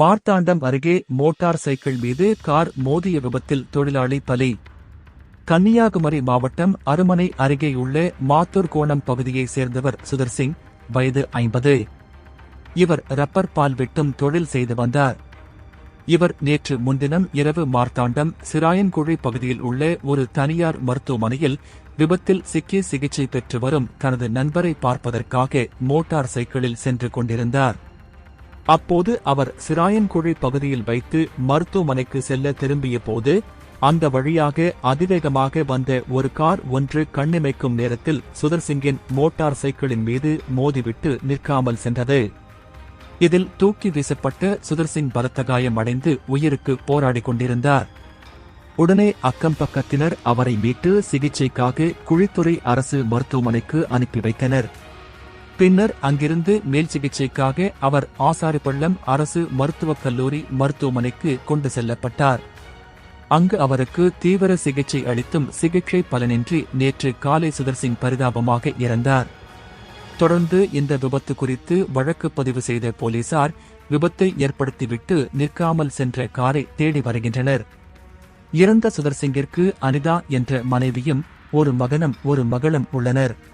மார்த்தாண்டம் அருகே motor cycle மீது car மோதிய விபத்தில் தொழிலாளி பலி. கன்னியாகுமரி மாவட்டம் அருமனை அருகேயுள்ள மாத்தூர் கோணம் பகுதியைச் சேர்ந்தவர் சுதர் சிங் வயது ஐம்பது. இவர் ரப்பர் பால் வெட்டும் தொழில் செய்து வந்தார். இவர் நேற்று முன்தினம் இரவு மார்த்தாண்டம் சிராயன்குழி பகுதியில் உள்ள ஒரு தனியார் மருத்துவமனையில் விபத்தில் சிக்கி சிகிச்சை பெற்று வரும் தனது நண்பரை பார்ப்பதற்காக மோட்டார் சைக்கிளில் சென்று கொண்டிருந்தார். அப்போது அவர் சிராயன்குழி பகுதியில் வைத்து மருத்துவமனைக்கு செல்ல திரும்பிய போது அந்த வழியாக அதிவேகமாக வந்த ஒரு கார் ஒன்று கண்ணிமைக்கும் நேரத்தில் சுதர்சிங்கின் மோட்டார் சைக்கிளின் மீது மோதிவிட்டு நிற்காமல் சென்றது. இதில் தூக்கி வீசப்பட்ட சுதர்சிங் பலத்த காயம் அடைந்து உயிருக்கு போராடி கொண்டிருந்தார். உடனே அக்கம் பக்கத்தினர் அவரை மீட்டு சிகிச்சைக்காக குழித்துறை அரசு மருத்துவமனைக்கு அனுப்பி வைத்தனர். பின்னர் அங்கிருந்து மேல் சிகிச்சைக்காக அவர் ஆசாரிப்பள்ளம் அரசு மருத்துவக் கல்லூரி மருத்துவமனைக்கு கொண்டு செல்லப்பட்டார். அங்கு அவருக்கு தீவிர சிகிச்சை அளித்தும் சிகிச்சை பலனின்றி நேற்று காலை சுதர்சிங் பரிதாபமாக இறந்தார். தொடர்ந்து இந்த விபத்து குறித்து வழக்கு பதிவு செய்த போலீசார் விபத்தை ஏற்படுத்திவிட்டு நிற்காமல் சென்ற காரை தேடி வருகின்றனர். இறந்த சுதர்சிங்கிற்கு அனிதா என்ற மனைவியும் ஒரு மகனும் ஒரு மகளும் உள்ளனர்.